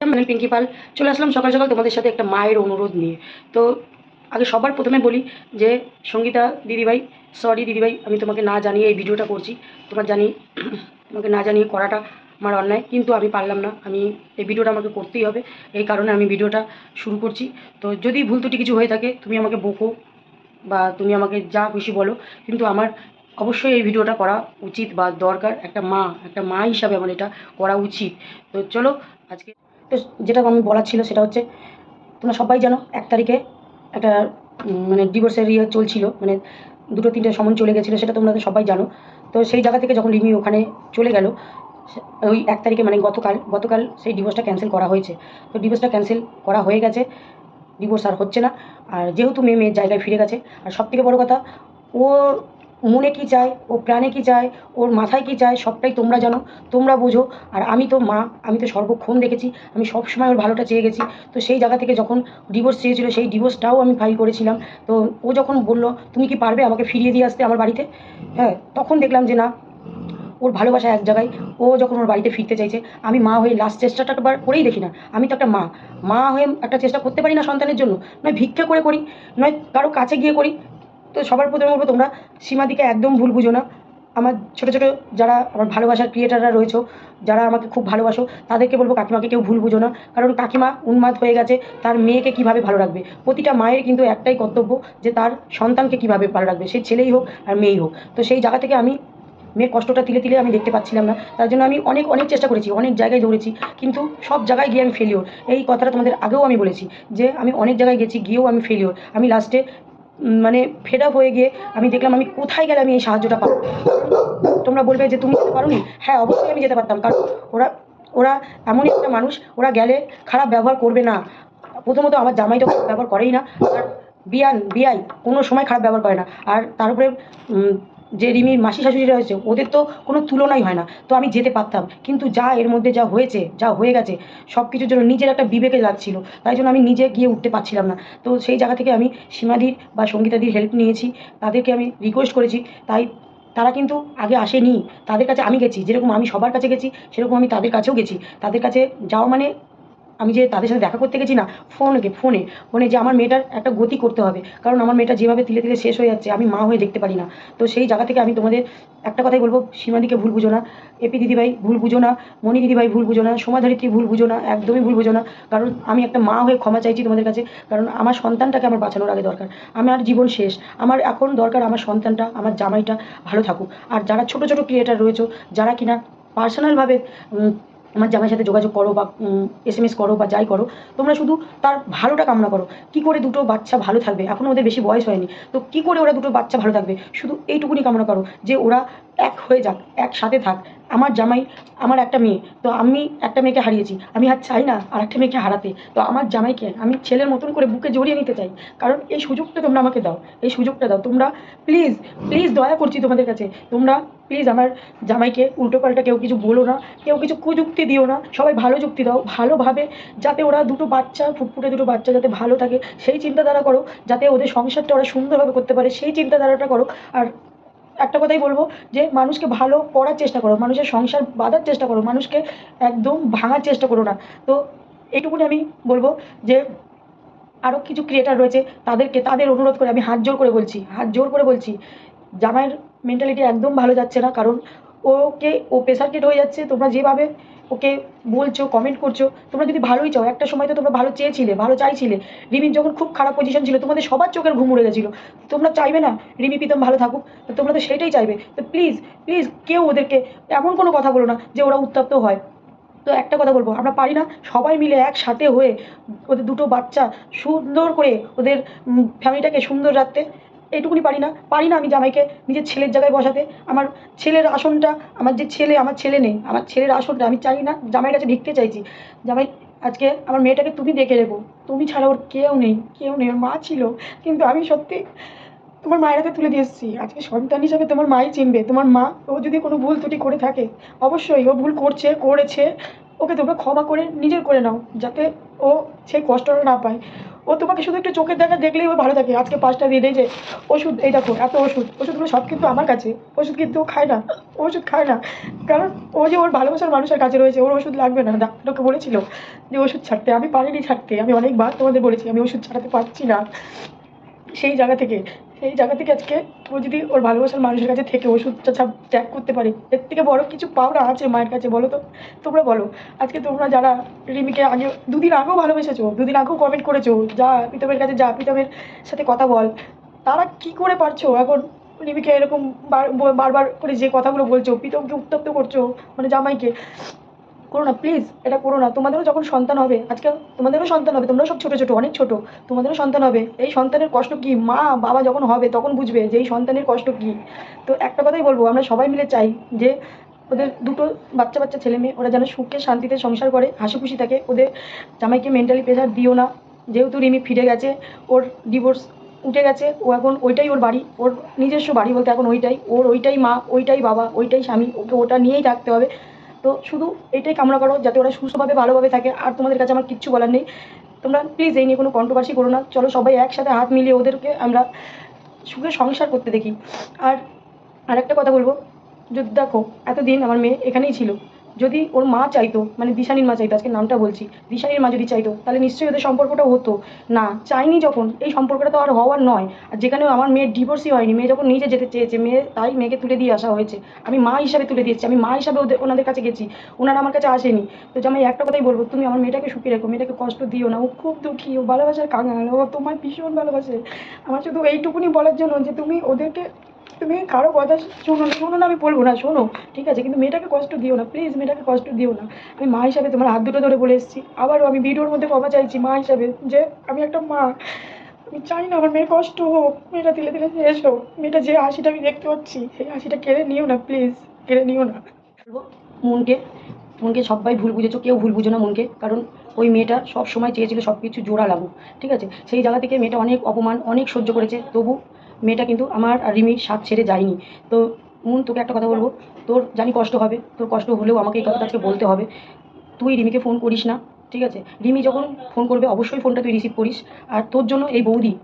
মানে পিঙ্কি পাল চলে আসলাম সকাল সকাল তোমাদের সাথে একটা মায়ের অনুরোধ নিয়ে। তো আগে সবার প্রথমে বলি যে, সঙ্গীতা দিদিভাই সরি দিদিভাই, আমি তোমাকে না জানিয়ে এই ভিডিওটা করছি। তোমার জানি, তোমাকে না জানিয়ে করাটা আমার অন্যায়, কিন্তু আমি পারলাম না। আমি, এই ভিডিওটা আমাকে করতেই হবে। এই কারণে আমি ভিডিওটা শুরু করছি। তো যদি ভুল ত্রুটি কিছু হয়ে থাকে, তুমি আমাকে বকো বা তুমি আমাকে যা খুশি বলো, কিন্তু আমার অবশ্যই এই ভিডিওটা করা উচিত বা দরকার। একটা মা একটা মা হিসাবে আমার এটা করা উচিত। তো চলো, আজকে যেটা আমি বলার ছিল সেটা হচ্ছে, তোমরা সবাই জানো এক তারিখে একটা মানে ডিভোর্সের ইয়ে চলছিল মানে দুটো তিনটে সমন চলে গেছিল, সেটা তোমরা সবাই জানো। তো সেই জায়গা থেকে যখন রিমি ওখানে চলে গেল ওই এক তারিখে মানে গতকাল গতকাল সেই ডিভোর্সটা ক্যান্সেল করা হয়েছে। তো ডিভোর্সটা ক্যান্সেল করা হয়ে গেছে ডিভোর্স আর হচ্ছে না। আর যেহেতু মেয়ে মেয়ের জায়গায় ফিরে গেছে, আর সব থেকে বড়ো কথা ওর মনে কি চায় ও প্রাণে কি চায় ওর মাথায় কি চায় সবটাই তোমরা জানো, তোমরা বোঝো। আর আমি তো মা, আমি তো সর্বক্ষণ দেখেছি, আমি সব সময় ওর ভালোটা চেয়ে গেছি। তো সেই জায়গা থেকে যখন ডিভোর্স চেয়েছিল, সেই ডিভোর্সটাও আমি ফাইল করেছিলাম। তো ও যখন বলল, তুমি কি পারবে আমাকে ফিরিয়ে দিয়ে আসতে আমার বাড়িতে? হ্যাঁ তখন দেখলাম যে না, ওর ভালোবাসা এক জায়গায়। ও যখন ওর বাড়িতে ফিরতে চাইছে, আমি মা হয়ে লাস্ট চেষ্টাটা একবার করেই দেখি না। আমি তো একটা মা মা হয়ে একটা চেষ্টা করতে পারি না সন্তানের জন্য। নয় ভিক্ষা করে করি, নয় কারও কাছে গিয়ে করি। তো সবার প্রথমে বলব তোমরা সীমাদিকে একদম ভুল বুঝো না। আমার ছোটো ছোটো যারা আমার ভালোবাসার ক্রিয়েটাররা রয়েছে, যারা আমাকে খুব ভালোবাসো, তাদেরকে বলব কাকিমাকে কেউ ভুল বুঝো না। কারণ কাকিমা উন্মাদ হয়ে গেছে, তার মেয়েকে কীভাবে ভালো রাখবে? প্রতিটা মায়ের কিন্তু একটাই কর্তব্য যে তার সন্তানকে কীভাবে ভালো রাখবে? সে ছেলেই হোক আর মেয়েই হোক। তো সেই জায়গা থেকে আমি মেয়ের কষ্টটা তিলে তিলে আমি দেখতে পাচ্ছিলাম না। তার জন্য আমি অনেক অনেক চেষ্টা করেছি, অনেক জায়গায় দৌড়েছি, কিন্তু সব জায়গায় গিয়ে আমি ফেলিওর এই কথাটা তোমাদের আগেও আমি বলেছি যে আমি অনেক জায়গায় গেছি, গিয়েও আমি ফেলিওর আমি লাস্টে মানে ফেড আপ হয়ে গিয়ে আমি দেখলাম আমি কোথায় গেলে আমি এই সাহায্যটা পাবো? তোমরা বলবে যে তুমি যেতে পারোনি? হ্যাঁ অবশ্যই আমি যেতে পারতাম। কারণ ওরা ওরা এমনই একটা মানুষ, ওরা গেলে খারাপ ব্যবহার করবে না। প্রথমত আমার জামাই তো ব্যবহার করেই না। আর বিয়ান, বিয়াই কোনো সময় খারাপ ব্যবহার করে না। আর তার উপরে যে রিমির মাসি শাশুড়িরা হয়েছে ওদের তো কোনো তুলনাই হয় না। তো আমি যেতে পারতাম। কিন্তু যা এর মধ্যে যা হয়েছে, যা হয়ে গেছে সব কিছুর জন্য নিজের একটা বিবেকে লাগছিল তাই জন্য আমি নিজে গিয়ে উঠতে পারছিলাম না। তো সেই জায়গা থেকে আমি সীমাদির বা সঙ্গীতাদির হেল্প নিয়েছি। তাদেরকে আমি রিকোয়েস্ট করেছি। তাই তারা কিন্তু আগে আসেনি। তাদের কাছে আমি গেছি। যেরকম আমি সবার কাছে গেছি, সেরকম আমি তাদের কাছেও গেছি। তাদের কাছে যাওয়া মানে আমি যে তাদের সাথে দেখা করতে গেছি না ফোনকে ফোনে ফোনে যে আমার মেয়েটার একটা গতি করতে হবে। কারণ আমার মেয়েটা যেভাবে তিলে তিলে শেষ হয়ে যাচ্ছে, আমি মা হয়ে দেখতে পারি না। তো সেই জায়গা থেকে আমি তোমাদের একটা কথাই বলব, সীমাদিকে ভুল বুঝো না, এপি দিদিভাই ভুল বুঝো না, মণি দিদিভাই ভুল বুঝো না সমাধারিত্রী ভুল বুঝো না, একদমই ভুল বুঝো না। কারণ আমি একটা মা হয়ে ক্ষমা চাইছি তোমাদের কাছে, কারণ আমার সন্তানটাকে আমার বাঁচানোর আগে দরকার। আমার জীবন শেষ। আমার এখন দরকার আমার সন্তানটা, আমার জামাইটা ভালো থাকুক। আর যারা ছোট ছোট ক্রিয়েটার রয়েছে, যারা কিনা পার্সোনালভাবে আমার জামাইয়ের সাথে যোগাযোগ করো বা এস এম এস করো বা যাই করো, তোমরা শুধু তার ভালোটা কামনা করো। কি করে দুটো বাচ্চা ভালো থাকবে? এখনও ওদের বেশি বয়স হয়নি। তো কি করে ওরা দুটো বাচ্চা ভালো থাকবে? শুধু এইটুকুনি কামনা করো যে ওরা এক হয়ে যাক, একসাথে থাক। আমার জামাই আমার একটা মেয়ে, তো আমি একটা মেয়েকে হারিয়েছি। আমি আর চাই না আর একটা মেয়েকে হারাতে। তো আমার জামাইকে আমি ছেলের মতন করে বুকে জড়িয়ে নিতে চাই। কারণ এই সুযোগটা তোমরা আমাকে দাও, এই সুযোগটা দাও। তোমরা প্লিজ প্লিজ দয়া করছি তোমাদের কাছে। তোমরা প্লিজ আমার জামাইকে, উল্টো পাল্টা কেউ কিছু বলো না, কেউ কিছু কুযুক্তি দিও না, সবাই ভালো যুক্তি দাও, ভালোভাবে যাতে ওরা দুটো বাচ্চা, ফুটফুটে দুটো বাচ্চা যাতে ভালো থাকে, সেই চিন্তাধারা করো, যাতে ওদের সংসারটা ওরা সুন্দরভাবে করতে পারে, সেই চিন্তাধারাটা করো। আর একটা কথাই বলব যে, মানুষকে ভালো করার চেষ্টা করো, মানুষের সংসার বাঁধার চেষ্টা করো, মানুষকে একদম ভাঙার চেষ্টা করো না। তো এইটুকুনি আমি বলব যে আরও কিছু ক্রিয়েটার রয়েছে, তাদেরকে, তাদের অনুরোধ করে আমি হাত জোর করে বলছি, হাত জোর করে বলছি, জামাইয়ের মেন্টালিটি একদম ভালো যাচ্ছে না, কারণ ওকে, ও প্রেশার কেট হয়ে যাচ্ছে, তোমরা যেভাবে ওকে বলছো কমেন্ট করছ, তোমরা যদি ভালোই চাও, একটা সময় তো তোমরা ভালো চেয়েছিলে, ভালো চাইছিলে। রিমির যখন খুব খারাপ পজিশন ছিল, তোমাদের সবার চোখের ঘুম উড়ে গেছিল। তোমরা চাইবে না রিমি প্রীতম ভালো থাকুক, তো তোমরা তো সেটাই চাইবে। তো প্লিজ প্লিজ কেউ ওদেরকে এমন কোনো কথা বলো না যে ওরা উত্তপ্ত হয়। তো একটা কথা বলব, আমরা পারি না সবাই মিলে একসাথে হয়ে ওদের দুটো বাচ্চা সুন্দর করে ওদের ফ্যামিলিটাকে সুন্দর রাখতে। এইটুকুনি পারি না পারি না আমি জামাইকে নিজের ছেলের জায়গায় বসাতে। আমার ছেলের আসনটা, আমার যে ছেলে, আমার ছেলে নেই, আমার ছেলের আসনটা আমি চাই না, জামাইয়ের কাছে ভিক্ষে চাইছি। জামাই, আজকে আমার মেয়েটাকে তুমি দেখে রেখো, তুমি ছাড়া ওর কেউ নেই কেউ নেই, ওর মা ছিল, কিন্তু আমি সত্যি তোমার মায়ের হাতে তুলে দিয়ে এসেছি। আজকে সন্তান হিসাবে তোমার মাই চিনবে। তোমার মা, ও যদি কোনো ভুল ত্রুটি করে থাকে, অবশ্যই ও ভুল করছে, করেছে, ওকে তোমরা ক্ষমা করে নিজের করে নাও, যাতে ও সেই কষ্টটা না পায়। ও তোমাকে শুধু একটু চোখের দেখা দেখলেই ও ভালো থাকে। আজকে পাঁচটা দিয়ে যে, ওষুধ, এই দেখো, এত ওষুধ। ওষুধগুলো সব কিন্তু আমার কাছে। ওষুধ কিন্তু ও খায় না। ওষুধ খায় না। কারণ ও যে ওর ভালোবাসার মানুষের কাছে রয়েছে, ওর ওষুধ লাগবে না। ডাক্তারকে বলেছিল যে, ওষুধ ছাড়তে। আমি পারিনি ছাড়তে। আমি অনেকবার তোমাদের বলেছি, আমি ওষুধ ছাড়াতে পারছি না। সেই জায়গা থেকে সেই জায়গা থেকে আজকে ও যদি ওর ভালোবাসার মানুষের কাছে থেকে ওষুধটা ছাপ ত্যাগ করতে পারে, এর থেকে বড় কিছু পাওনা আছে মায়ের কাছে, বলো তো? তোমরা বলো। আজকে তোমরা যারা রিমিকে আগে দুদিন আগেও ভালোবেসেছো, দুদিন আগেও কমেন্ট করেছ, যা প্রীতমের কাছে যা, প্রীতমের সাথে কথা বল। তারা কি করে পারছ? এখন রিমিকে এরকম বার- বারবার করে যে কথাগুলো বলছো, প্রীতমকে উত্তপ্ত করছ মানে জামাইকে। করো না প্লিজ এটা করো না। তোমাদেরও যখন সন্তান হবে, আজকে তোমাদেরও সন্তান হবে, তোমরাও সব ছোটো ছোটো, অনেক ছোটো। তোমাদেরও সন্তান হবে। এই সন্তানের কষ্ট কী? মা, বাবা যখন হবে, তখন বুঝবে যে এই সন্তানের কষ্ট কী। তো একটা কথাই বলব, আমরা সবাই মিলে চাই যে ওদের দুটো বাচ্চা বাচ্চা ছেলে মেয়ে, ওরা যেন সুখে, শান্তিতে সংসার করে হাসি খুশি থাকে। ওদের জামাইকে মেন্টালি প্রেশার দিও না। যেহেতু রিমি ফিরে গেছে, ওর ডিভোর্স উঠে গেছে, ও এখন ওইটাই ওর বাড়ি। ওর নিজস্ব বাড়ি বলতে এখন ওইটাই। ওর ওইটাই মা, ওইটাই বাবা, ওইটাই স্বামী, ওকে ওটা নিয়েই থাকতে হবে। তো শুধু এটাই কামনা করো যাতে ওরা সুস্থভাবে, ভালোভাবে থাকে। আর তোমাদের কাছে আমার কিচ্ছু বলার নেই। তোমরা প্লিজ এই নিয়ে কোনো কন্ট্রোভার্সি করো না। চলো সবাই একসাথে হাত মিলিয়ে ওদেরকে আমরা সুখে সংসার করতে দেখি। আর আরেকটা কথা বলব। যদি দেখো, এতদিন আমার মেয়ে এখানেই ছিল। যদি ওর মা চাইতো মানে দিশানির মা চাইতো, আজকে নামটা বলছি, দিশানির মা যদি চাইতো, তাহলে নিশ্চয়ই ওদের সম্পর্কটা হতো। না, চাইনি যখন, এই সম্পর্কটা তো আর হওয়ার নয়। আর যেখানে আমার মেয়ের ডিভোর্সই হয়নি, মেয়ে যখন নিজে যেতে চেয়েছে, মেয়ে তাই মেয়েকে তুলে দিয়ে আসা হয়েছে। আমি মা হিসাবে তুলে দিয়েছি, আমি মা হিসাবে ওদের, ওনাদের কাছে গেছি, ওনারা আমার কাছে আসেনি। তো আমি একটা কথাই বলব, তুমি আমার মেয়েটাকে সুখী রেখো, মেয়েটাকে কষ্ট দিও না, ও খুব দুঃখী, ও ভালোবাসার কাঙাল, ও তোমায় ভীষণ ভালোবাসে। আমার শুধু এইটুকুনি বলার জন্য যে তুমি ওদেরকে তুমি কারও কথা শোনো শোনো না, আমি বলব না, শোনো, ঠিক আছে? কিন্তু মেয়েটাকে কষ্ট দিও না প্লিজ মেয়েটাকে কষ্ট দিও না। আমি মা হিসাবে তোমার হাত দুটো ধরে বলে এসেছি। আবারও আমি ভিডিওর মধ্যে ক্ষমা চাইছি মা হিসাবে যে আমি একটা মা। আমি চাই না আমার মেয়ের কষ্ট হোক। মেয়েটা দিলে দিলে শেষ হোক। মেয়েটা যে হাসিটা আমি দেখতে পাচ্ছি, সেই হাসিটা কেড়ে নিও না প্লিজ কেড়ে নিও না। মনকে মনকে সবাই ভুল বুঝেছ, কেউ ভুল বুঝো না মনকে। কারণ ওই মেয়েটা সব সময় চেয়েছিল সব কিছু জোড়া লাগুক, ঠিক আছে? সেই জায়গা থেকে মেয়েটা অনেক অপমান, অনেক সহ্য করেছে। তবু মেয়েটা কিন্তু আমার আর রিমির সাথ ছেড়ে যায়নি। তো মন, তোকে একটা কথা বলব। তোর জানি কষ্ট হবে। তোর কষ্ট হলেও আমাকে এই কথাটা আজকে বলতে হবে। তুই রিমিকে ফোন করিস না, ঠিক আছে? রিমি যখন ফোন করবে, অবশ্যই ফোনটা তুই রিসিভ করিস। আর তোর জন্য এই বৌদি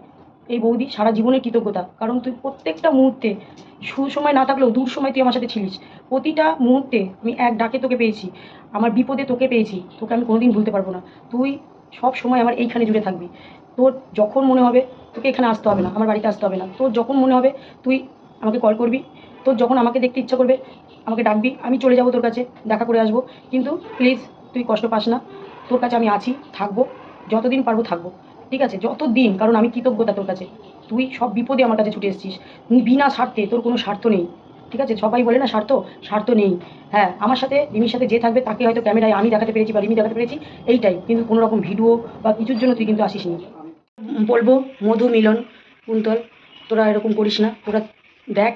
এই বৌদি সারা জীবনের কৃতজ্ঞতা। কারণ তুই প্রত্যেকটা মুহূর্তে, সুসময় না থাকলেও দূর সময় তুই আমার সাথে ছিলিস। প্রতিটা মুহূর্তে আমি এক ডাকে তোকে পেয়েছি। আমার বিপদে তোকে পেয়েছি। তোকে আমি কোনোদিন ভুলতে পারব না। তুই সব সময় আমার এইখানে জুড়ে থাকবি। তোর যখন মনে হবে তোকে এখানে আসতে হবে না, আমার বাড়িতে আসতে হবে না। তোর যখন মনে হবে, তুই আমাকে কল করবি। তোর যখন আমাকে দেখতে ইচ্ছা করবে, আমাকে ডাকবি। আমি চলে যাব তোর কাছে, দেখা করে আসব। কিন্তু প্লিজ তুই কষ্ট পাস না। তোর কাছে আমি আছি, থাকব। যতদিন পারব থাকব। ঠিক আছে? যত দিন কারণ আমি কৃতজ্ঞতা তোর কাছে। তুই সব বিপদে আমার কাছে ছুটে এসেছিস। বিনা স্বার্থে তোর কোনো স্বার্থ নেই। ঠিক আছে? সবাই বলে না স্বার্থ? স্বার্থ নেই। হ্যাঁ আমার সাথে, রিমির সাথে যে থাকবে, তাকে হয়তো ক্যামেরায় আমি দেখাতে পেরেছি বা রিমি দেখাতে পেরেছি, এইটাই। কিন্তু কোনো রকম ভিডিও বা কিছুর জন্য তুই কিন্তু আসিস নি বলব, মধু, মিলন, কুন্তল, তোরা এরকম করিস না। তোরা দেখ,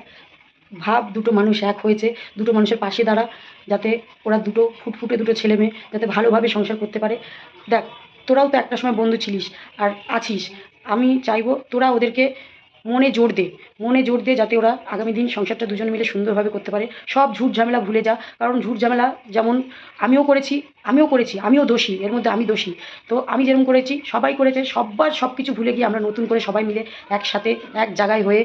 ভাব, দুটো মানুষ এক হয়েছে, দুটো মানুষের পাশে দাঁড়া, যাতে ওরা দুটো ফুটফুটে দুটো ছেলে মেয়ে যাতে ভালোভাবে সংসার করতে পারে। দেখ, তোরাও তো একটা সময় বন্ধু ছিলিস আর আছিস। আমি চাইব তোরা ওদেরকে মনে জোর দে, মনে জোর দে যাতে ওরা আগামী দিন সংসারটা দুজন মিলে সুন্দরভাবে করতে পারে। সব ঝুট ঝামেলা ভুলে যা, কারণ ঝুট ঝামেলা যেমন আমিও করেছি আমিও করেছি, আমিও দোষী, এর মধ্যে আমি দোষী। তো আমি যেরকম করেছি, সবাই করেছে সবার সব কিছু ভুলে গিয়ে আমরা নতুন করে সবাই মিলে একসাথে, এক জায়গায় হয়ে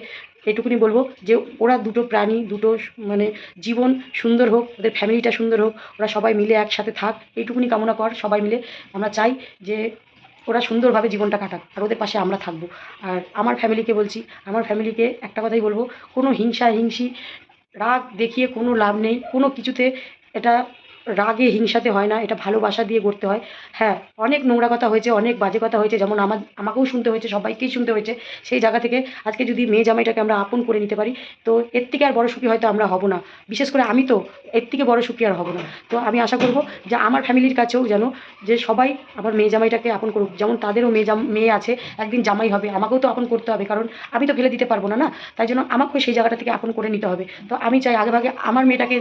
এটুকুনি বলব যে ওরা দুটো প্রাণী, দুটো মানে জীবন সুন্দর হোক, ওদের ফ্যামিলিটা সুন্দর হোক, ওরা সবাই মিলে একসাথে থাক এইটুকুনি কামনা কর, সবাই মিলে। আমরা চাই যে ওরা সুন্দরভাবে জীবনটা কাটাক, আর ওদের পাশে আমরা থাকব। আর আমার ফ্যামিলিকে বলছি, আমার ফ্যামিলিকে একটা কথাই বলব, কোনো হিংসা, হিংসি, রাগ দেখিয়ে কোনো লাভ নেই, কোনো কিছুতে এটা রাগে, হিংসাতে হয় না, এটা ভালোবাসা দিয়ে করতে হয়। হ্যাঁ অনেক নোংরা কথা হয়েছে, অনেক বাজে কথা হয়েছে, যেমন আমার, আমাকেও শুনতে হয়েছে, সবাইকেই শুনতে হয়েছে। সেই জায়গা থেকে আজকে যদি মেয়ে জামাইটাকে আমরা আপন করে নিতে পারি, তো এর থেকে আর বড় সুখী হয়তো আমরা হব না। বিশেষ করে আমি তো এর থেকে বড় সুখী আর হব না। তো আমি আশা করব যে আমার ফ্যামিলির কাছেও যেন যে সবাই আমার মেয়ে জামাইটাকে আপন করুক, যেমন তাদেরও মেয়ে জাম, মেয়ে আছে, একদিন জামাই হবে, আমাকেও তো আপন করতে হবে, কারণ আমি তো ফেলে দিতে পারব না না? তাই জন্য আমাকেও সেই জায়গাটা থেকে আপন করে নিতে হবে। তো আমি চাই আগেভাগে আমার মেয়েটাকে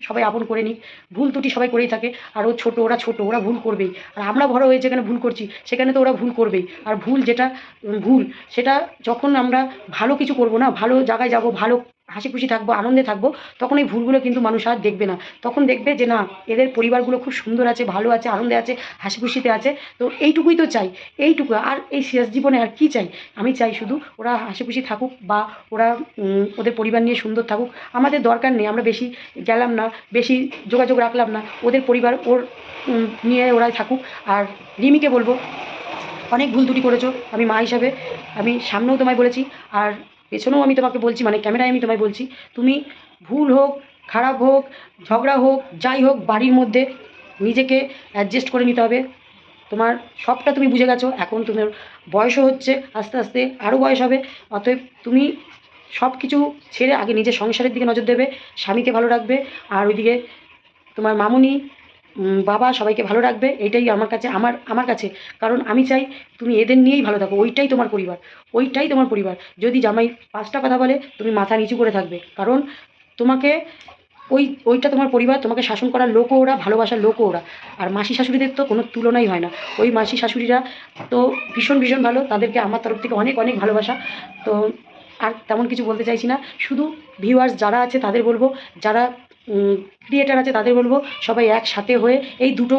সবাই আপন করে নিক। ভুল ত্রুটি সবাই করেই থাকে। আর ও ছোটো, ওরা ছোটো, ওরা ভুল করবেই আর আমরা বড় হয়ে যেখানে ভুল করছি, সেখানে তো ওরা ভুল করবেই। আর ভুল যেটা, ভুল, সেটা যখন আমরা ভালো কিছু করব না, ভালো জায়গায় যাব, ভালো হাসি খুশি থাকব, আনন্দে থাকব, তখন এই ভুলগুলো কিন্তু মানুষ আর দেখবে না। তখন দেখবে যে না, এদের পরিবারগুলো খুব সুন্দর আছে, ভালো আছে, আনন্দে আছে হাসি খুশিতে আছে। তো এইটুকুই তো চাই, এইটুকু। আর এই শেষ জীবনে আর কি চাই? আমি চাই শুধু ওরা হাসি খুশি থাকুক বা ওরা ওদের পরিবার নিয়ে সুন্দর থাকুক। আমাদের দরকার নেই, আমরা বেশি গেলাম না, বেশি যোগাযোগ রাখলাম না। ওদের পরিবার ওর নিয়ে ওরাই থাকুক। আর রিমিকে বলব, অনেক ভুল ত্রুটি করেছ, আমি মা হিসাবে। আমি সামনেও তোমায় বলেছি। আর পেছনেও আমি তোমাকে বলছি মানে ক্যামেরায় আমি তোমায় বলছি, তুমি ভুল হোক, খারাপ হোক, ঝগড়া হোক, যাই হোক, বাড়ির মধ্যে নিজেকে অ্যাডজাস্ট করে নিতে হবে। তোমার সবটা তুমি বুঝে গেছো, এখন তোমার বয়সও হচ্ছে, আস্তে আস্তে আরও বয়স হবে। অতএব তুমি সব কিছু ছেড়ে আগে নিজের সংসারের দিকে নজর দেবে, স্বামীকে ভালো রাখবে, আর ওইদিকে তোমার মামুনি বাবা সবাইকে ভালো রাখবে, এটাই আমার কাছে, আমার আমার কাছে। কারণ আমি চাই তুমি এদের নিয়েই ভালো থাকো, ওইটাই তোমার পরিবার, ওইটাই তোমার পরিবার। যদি জামাই পাঁচটা কথা বলে, তুমি মাথা নিচু করে থাকবে। কারণ তোমাকে ওই, ওইটা তোমার পরিবার, তোমাকে শাসন করার লোকও ওরা, ভালোবাসার লোকও ওরা। আর মাসি শাশুড়িদের তো কোনো তুলনাই হয় না। ওই মাসি শাশুড়িরা তো ভীষণ ভীষণ ভালো, তাদেরকে আমার তরফ থেকে অনেক অনেক ভালোবাসা। তো আর তেমন কিছু বলতে চাইছি না। শুধু ভিউয়ার্স যারা আছে, তাদের বলব, যারা ক্রিয়েটার আছে, তাদের বলব, সবাই একসাথে হয়ে এই দুটো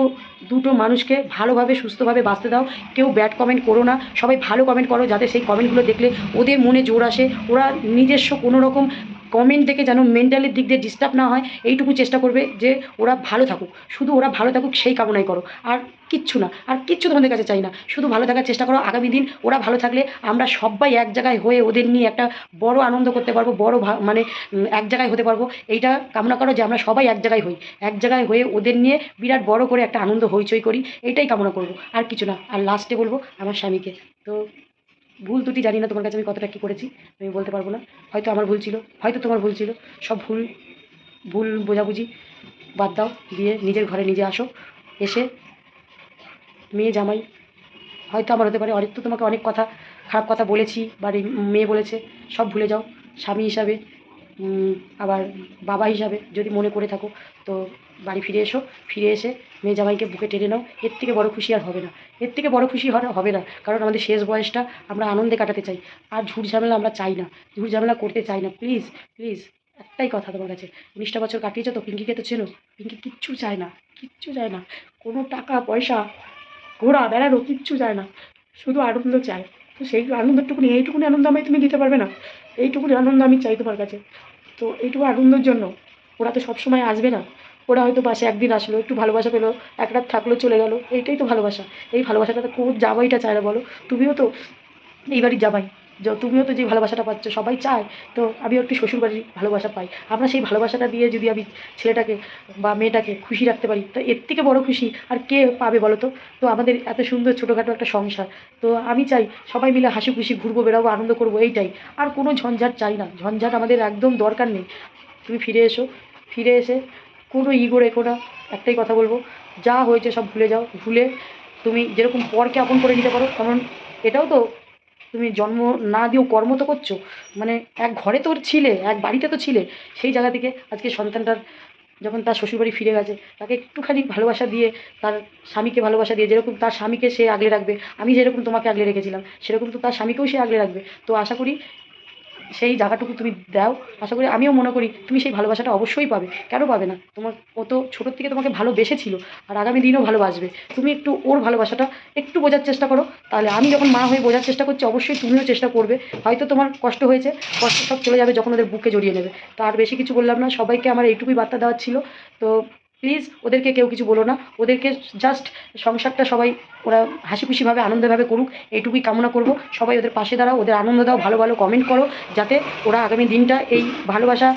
দুটো মানুষকে ভালোভাবে, সুস্থভাবে বাঁচতে দাও। কেউ ব্যাড কমেন্ট করো না। সবাই ভালো কমেন্ট করো, যাতে সেই কমেন্টগুলো দেখলে ওদের মনে জোর আসে। ওরা নিজস্ব কোনো রকম কমেন্ট দেখে যেন মেন্টালের দিক দিয়ে ডিস্টার্ব না হয়, এইটুকু চেষ্টা করবে যে ওরা ভালো থাকুক। শুধু ওরা ভালো থাকুক, সেই কামনাই করো। আর কিচ্ছু না। আর কিচ্ছু তোমাদের কাছে চাই না। শুধু ভালো থাকার চেষ্টা করো। আগামী দিন ওরা ভালো থাকলে আমরা সবাই এক জায়গায় হয়ে ওদের নিয়ে একটা বড় আনন্দ করতে পারব, বড় মানে এক জায়গায় হতে পারব। এইটা কামনা করো যে আমরা সবাই এক জায়গায় হই। এক জায়গায় হয়ে ওদের নিয়ে বিরাট বড় করে একটা আনন্দ হইচই করি। এইটাই কামনা করব। আর কিছু না। আর লাস্টে বলব আমার স্বামীকে। তো ভুল ত্রুটি জানি না তোমার কাছে আমি কতটা কী করেছি, আমি বলতে পারব না। হয়তো আমার ভুল ছিল, হয়তো তোমার ভুল ছিল। সব ভুল ভুল বোঝাবুঝি বাদ দাও দিয়ে নিজের ঘরে নিজে আসো। এসে মেয়ে জামাই, হয়তো আমার হতে পারে, অনেক তো তোমাকে অনেক কথা, খারাপ কথা বলেছি, বা রে- মেয়ে বলেছে, সব ভুলে যাও। স্বামী হিসাবে আবার বাবা হিসাবে যদি মনে করে থাকো, তো বাড়ি ফিরে এসো, ফিরে এসে মেয়ে জামাইকে বুকে টেনে নাও, এর থেকে বড় খুশি আর হবে না। এর থেকে বড় খুশি হবে না, কারণ আমাদের শেষ বয়সটা আমরা আনন্দে কাটাতে চাই। আর ঝুট ঝামেলা আমরা চাই না, ঝুট ঝামেলা করতে চাই না। প্লিজ প্লিজ একটাই কথা তোমার কাছে। উনিশটা বছর কাটিয়েছো তো, পিঙ্কিকে তো চেনো? পিঙ্কি কিচ্ছু চায় না, কিচ্ছু চায় না। কোনো টাকা, পয়সা ঘোরা বেড়ানো কিচ্ছু চায় না। শুধু আনন্দ চায়। তো সেই আনন্দটুকুনি, এইটুকুনি আনন্দ আমায় তুমি দিতে পারবে না? এইটুকুনি আনন্দ আমি চাই তোমার কাছে। তো এইটুকু আনন্দের জন্য, ওরা তো সবসময় আসবে না। ওরা হয়তো পাশে একদিন আসলো, একটু ভালোবাসা পেল, এক রাত থাকল, চলে গেলো, এইটাই তো ভালোবাসা। এই ভালোবাসাটা তো কোন জামাইটা চায় না, বলো। তুমিও তো এই বাড়ির জামাই তুমিও তো যে ভালোবাসাটা পাচ্ছ, সবাই চায়। তো আমিও একটু শ্বশুর বাড়ির ভালোবাসা পাই। আমরা সেই ভালোবাসাটা দিয়ে যদি আমি ছেলেটাকে বা মেয়েটাকে খুশি রাখতে পারি, তো এর থেকে বড় খুশি আর কে পাবে, বলো তো? তো আমাদের এত সুন্দর ছোটোখাটো একটা সংসার। তো আমি চাই সবাই মিলে হাসি খুশি ঘুরবো, বেড়াবো, আনন্দ করব, এইটাই। আর কোনো ঝঞ্ঝাট চাই না। ঝঞ্ঝাট আমাদের একদম দরকার নেই। তুমি ফিরে এসো। ফিরে এসে কোনো ইগো রেখো না একটাই কথা বলব। যা হয়েছে সব ভুলে যাও। ভুলে তুমি যেরকম পরকে আপন করে নিতে পারো, কারণ এটাও তো তুমি জন্ম না দিয়েও কর্ম তো করছ। মানে এক ঘরে তো ছিলে, এক বাড়িতে তো ছিলে, সেই জায়গা থেকে আজকে সন্তানটার যখন তার শ্বশুরবাড়ি ফিরে গেছে, তাকে একটুখানি ভালোবাসা দিয়ে, তার স্বামীকে ভালোবাসা দিয়ে, যেরকম তার স্বামীকে সে আগলে রাখবে, আমি যেরকম তোমাকে আগলে রেখেছিলাম, সেরকম তো তার স্বামীকেও সে আগলে রাখবে। তো আশা করি সেই জায়গাটুকু তুমি দাও। আশা করি আমিও মনে করি তুমি সেই ভালোবাসাটা অবশ্যই পাবে। কেন পাবে না? তোমার ও তো ছোটোর থেকে তোমাকে ভালোবেসেছিল আর আগামী দিনও ভালোবাসবে। তুমি একটু ওর ভালোবাসাটা একটু বোঝার চেষ্টা করো। তাহলে আমি যখন মা হয়ে বোঝার চেষ্টা করছি, অবশ্যই তুমিও চেষ্টা করবে। হয়তো তোমার কষ্ট হয়েছে, কষ্ট সব চলে যাবে যখন ওদের বুকে জড়িয়ে নেবে। তো আর বেশি কিছু বললাম না, সবাইকে আমার এইটুকুই বার্তা দেওয়ার ছিল। তো প্লিজ ওদেরকে কেউ কিছু বলো না। ওদেরকে জাস্ট সংসারটা সবাই ওরা হাসি খুশিভাবে আনন্দভাবে করুক, এইটুকুই কামনা করব। সবাই ওদের পাশে দাঁড়াও, ওদের আনন্দ দাও, ভালো ভালো কমেন্ট করো, যাতে ওরা আগামী দিনটা এই ভালোবাসা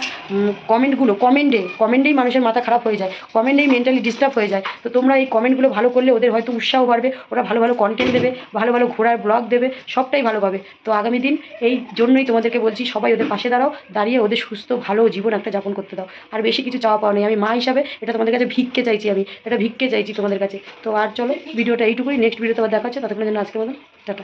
কমেন্টগুলো কমেন্টে কমেন্টেই মানুষের মাথা খারাপ হয়ে যায় কমেন্টেই মেন্টালি ডিস্টার্ব হয়ে যায়। তো তোমরা এই কমেন্টগুলো ভালো করলে ওদের হয়তো উৎসাহ বাড়বে, ওরা ভালো ভালো কন্টেন্ট দেবে, ভালো ভালো ঘোরার ব্লগ দেবে, সবটাই ভালো পাবে। তো আগামী দিন এই জন্যই তোমাদেরকে বলছি, সবাই ওদের পাশে দাঁড়াও, দাঁড়িয়ে ওদের সুস্থ, ভালো জীবন একটা যাপন করতে দাও। আর বেশি কিছু চাওয়া পাওয়া নেই, আমি মা হিসাবে এটা তোমাদের কাছে ভিক্ষে চাইছি আমি, এটা ভিক্ষে চাইছি তোমাদের কাছে। তো আর চলো, ভিডিওটা এইটুকুই নেক্সট ভিডিওতে আবার দেখা হচ্ছে ততক্ষণের জন্য আজকে মতো টাটা।